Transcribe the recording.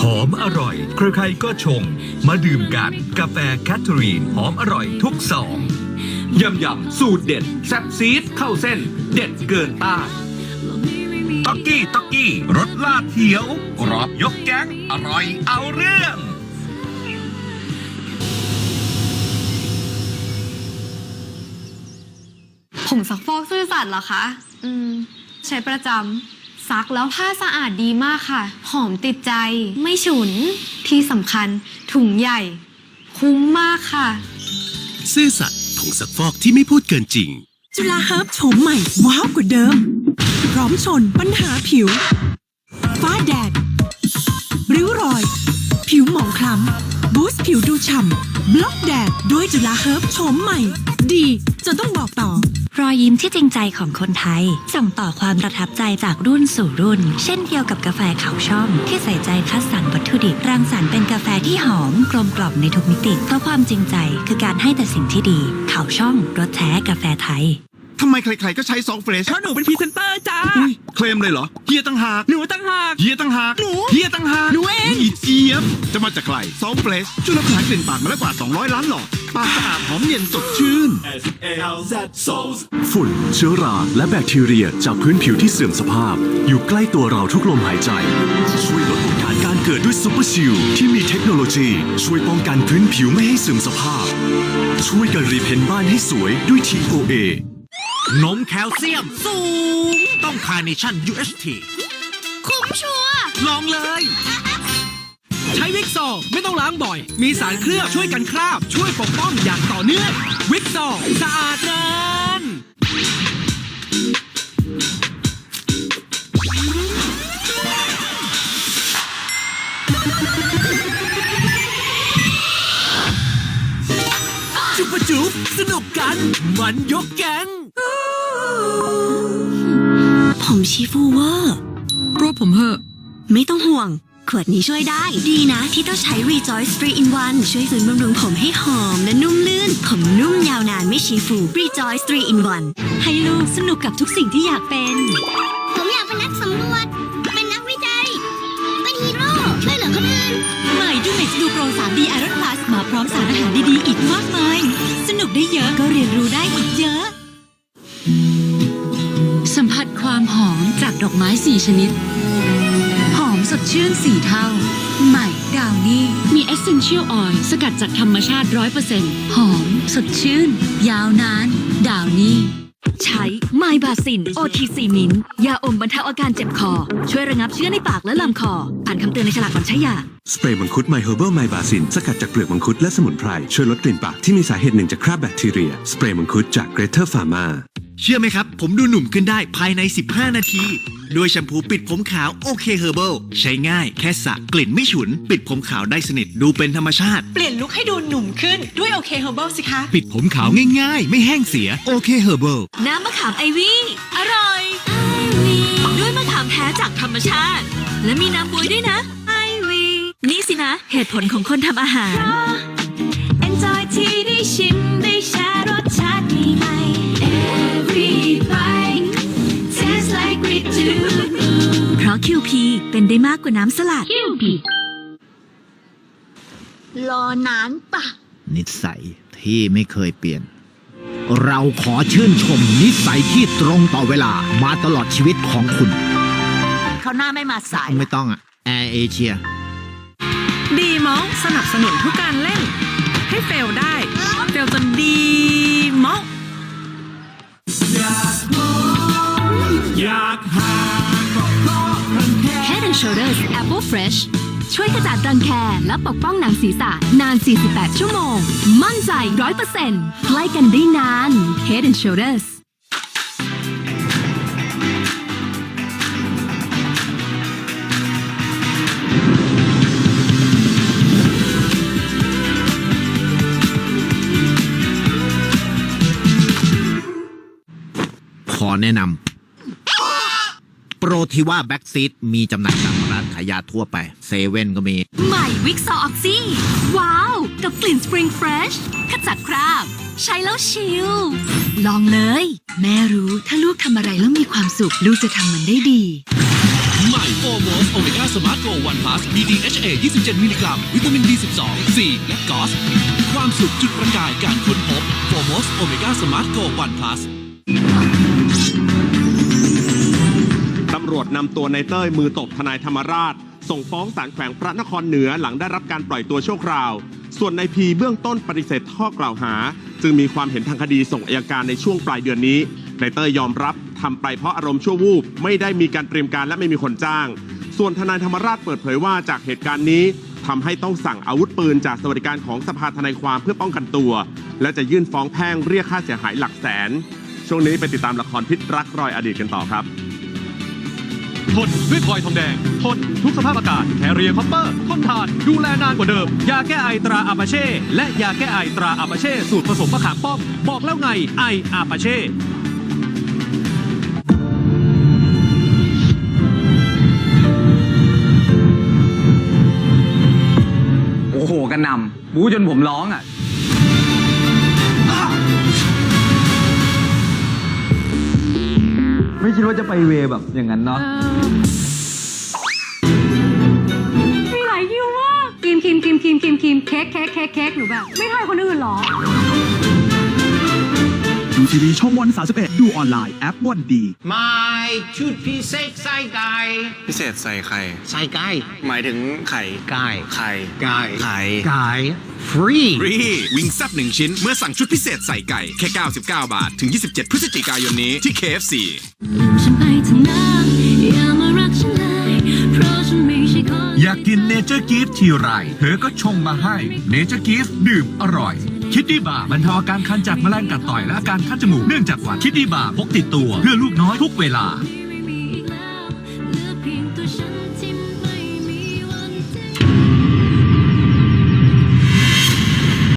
หอมอร่อย ใครๆก็ชง มาดื่มกันกาแฟแคทเธอรีนหอมอร่อยทุกสองยำยำสูตรเด็ด แซ่บซีดเข้าเส้น เด็ดเกินต้านต็อกกี้ต็อกกี้รสลาดเขียว กรอบยกแก๊งอร่อยเอาเรื่องผงซักฟอกซื่อสัตย์เหรอคะ อืม ใช้ประจำซักแล้วผ้าสะอาดดีมากค่ะ หอมติดใจ ไม่ฉุน ที่สำคัญถุงใหญ่ คุ้มมากค่ะ ซื่อสัตย์ผงซักฟอกที่ไม่พูดเกินจริง จุฬาเฮิร์บโฉมใหม่ ว้าวกว่าเดิม พร้อมชนปัญหาผิว ฟ้าแดด ริ้วรอย ผิวหมองคล้ำบูสต์ผิวดูฉ่ำบล็อกแดดด้วยจุฬาเฮิร์บโฉมใหม่ ดีจนต้องบอกต่อ รอยยิ้มที่จริงใจของคนไทย ส่งต่อความประทับใจจากรุ่นสู่รุ่น เช่นเดียวกับกาแฟเขาช่อมที่ใส่ใจคัดสรรวัตถุดิบรังสรรค์เป็นกาแฟที่หอมกลมกล่อมในทุกมิติ เพราะความจริงใจคือการให้แต่สิ่งที่ดี เขาช่องรสแท้กาแฟไทยทำไมใครๆก็ใช้ซอฟเฟรชเพราะหนูเป็นพรีเซนเตอร์จ้าอุ๊ยเคลมเลยเหรอเฮียตั้งหากหนูตั้งหาก เฮียตั้งหากหนูเฮียตั้งหากหนูเอง อีเจี๊ยบจะมาจากใครซอฟเฟรชช่วยลดปัญหากลิ่นปากมาแล้วกว่า 200 ล้านหลอด ปากสะอาดหอมเย็นสดชื่นฝุ่นเชื้อราและแบคทีเรียจากพื้นผิวที่เสื่อมสภาพ อยู่ใกล้ตัวเราทุกลมหายใจ ช่วยลดโอกาสการเกิดด้วยซูเปอร์ชิลที่มีเทคโนโลยี ช่วยป้องกันพื้นผิวไม่ให้เสื่อมสภาพ ช่วยกันรีเพนบ้านให้สวยด้วย TOA นมแคลเซียมสูง ต้องคาร์เนชั่น UHT คุ้มชัวร์ลองเลย ใช้วิกซอไม่ต้องล้างบ่อย มีสารเคลือบช่วยกันคราบ ช่วยปกป้องอย่างต่อเนื่องวิกซอสะอาดนานจุบปะจุบสนุกกัน มันยกแก๊งผมชีฟูเวอร์รวบผมเหอะ ไม่ต้องห่วง ขวดนี้ช่วยได้ ดีนะที่ต้องใช้ Rejoice 3 in 1 ช่วยฟื้นบำรุงผมให้หอมและนุ่มลื่น ผมนุ่มยาวนานไม่ชีฟู Rejoice 3 in 1 ให้ลูกสนุกกับทุกสิ่งที่อยากเป็น ผมอยากเป็นนักสำรวจ เป็นนักวิจัย เป็นฮีโร่ ช่วยเหลือคนอื่น ใหม่ดูเม็กซ์ดูโปร 3D Iron Plus มาพร้อมสารอาหารดีๆ อีกมากมาย สนุกได้เยอะก็เรียนรู้ได้อีกเยอะ สัมผัสความหอมจากดอกไม้สี่ชนิดหอมส ดชื่นสี่เท่าใหม่ดาวนี่มี Essential Oil สกัดจากธรรมชาติ 100%หอม สดชื่น ยาวนาน ดาวนี่ใช้ไมบาซิน OTC มินยาอมบรรเทาอาการเจ็บคอ ช่วยระงับเชื้อในปากและลำคอ อ่านคำเตือนในฉลากก่อนใช้ยา สเปรย์มังคุดไมเฮอร์เบิลไมบาซินสกัดจากเปลือกมังคุดและสมุนไพร ช่วยลดกลิ่นปากที่มีสาเหตุหนึ่งจากคราบแบคทีเรีย สเปรย์มังคุดจากเกรเทอร์ฟาร์มา เชื่อไหมครับ ผมดูหนุ่มขึ้นได้ภายใน 15 นาที ด้วยแชมพูปิดผมขาวโอเคเฮอร์เบิลใช้ง่ายแค่สระกลิ่นไม่ฉุน ปิดผมขาวได้สนิทดูเป็นธรรมชาติ เปลี่ยนลุคให้ดูหนุ่มขึ้นด้วยโอเคเฮอร์เบิลสิคะ ปิดผมขาวง่ายๆ ไม่แห้งเสียโอเคเฮอร์เบิลน้ำมะขามไอวี่อร่อย ด้วยมะขามแท้จากธรรมชาติ และมีน้ำบวยด้วยนะไอวี่นี่สินะ เหตุผลของคนทำอาหาร Enjoy ที่ได้ชิม ราะ QP เป็นได้มากกว่าน้ำสลัด QP รอนานปะ นิสัยที่ไม่เคยเปลี่ยน เราขอชื่นชมนิสัยที่ตรงต่อเวลามาตลอดชีวิตของคุณ เขาหน้าไม่มาสายไม่ต้องอะแอร์เอเชีย ดีมอลสนับสนุนทุกการเล่น ให้เฟลได้ เฟลจนดีมอล Shoulders Apple Fresh ช่วยขจัดรังแคและปกป้องหนังศีรษะนาน 48 ชั่วโมง มั่นใจ 100%ใกล้กันได้นาน Head and Shoulders ขอแนะนำ รทิว่าแบ็กซีดมีจำหน่ายตามร้านขายยาทั่วไปเซเว่นก็มี ใหม่วิกซอออกซี่ ว้าว กับกลิ่นสปริงเฟรชขจัดคราบ ใช้แล้วชิล ลองเลย แม่รู้ถ้าลูกทำอะไรแล้วมีความสุข ลูกจะทำมันได้ดี ใหม่โฟโมสโอเมก้าสมาร์ทโกวันพลัส BDHA 27 มิลลิกรัม วิตามิน B12 C และกอสความสุขจุดประกายการค้นพบโฟโมสโอเมก้าสมาร์ทโกวันพลัสตำรวจนำตัวนายเต้ยมือตบทนายธรรมราช ส่งฟ้องศาลแขวงพระนครเหนือหลังได้รับการปล่อยตัวชั่วคราว ส่วนนายพีเบื้องต้นปฏิเสธข้อกล่าวหา จึงมีความเห็นทางคดีส่งอายการในช่วงปลายเดือนนี้นายเต้ยยอมรับทำไปเพราะอารมณ์ชั่ววูบไม่ได้มีการเตรียมการและไม่มีคนจ้าง ส่วนทนายธรรมราชเปิดเผยว่าจากเหตุการณ์นี้ทำให้ต้องสั่งอาวุธปืนจากสวัสดิการของสภาทนายความเพื่อป้องกันตัว และจะยื่นฟ้องแพ่งเรียกค่าเสียหายหลักแสน ช่วงนี้ไปติดตามละครพิษรักรอยอดีตกันต่อครับ ทนด้วยพลอยทองแดง ทนทุกสภาพอากาศแคเรียคอปเปอร์ทนทาน ดูแลนานกว่าเดิม ยาแก้ไอตราอาปาเช่ และยาแก้ไอตราอาปาเช่ สูตรผสมมะขามป้อม บอกแล้วไงไออาปาเช่โอ้โหกันนำบูจนผมร้องอะ ไม่คิดว่าจะไปเวแบบอย่างนั้นเนาะมีหลายคิวมากครีมครีมครีมครีมครีมคีมเค้กเค้กเค้กเค้กหนูแบบ ไม่ใช่คนอื่นหรอ ทีวีช่องวัน31 ดูออนไลน์แอปวันดีไม่ชุดพิเศษใส่ไก่พิเศษใส่ไข่ ใส่ไก่หมายถึงไข่ไก่ไข่ไก่ไข่ไก่ฟรีฟรีวิงแซบหนึ่งชิ้น เมื่อสั่งชุดพิเศษใส่ไก่ แค่ 99 บาท ถึง 27 พฤศจิกายนนี้ที่ KFC ฉันไปเถอะนะอย่ามารักฉันเลยเพราะฉันไม่ใช่คนอยากกินเนเจอร์กิฟทีไร เธอก็ชงมาให้เนเจอร์กิฟดื่มอร่อย คิดดีบาบรรเทาอาการคันจากแมลงกัดต่อยและอาการคัดจมูกเนื่องจากหวัดคิดดีบาพกติดตัวเพื่อลูกน้อยทุกเวลา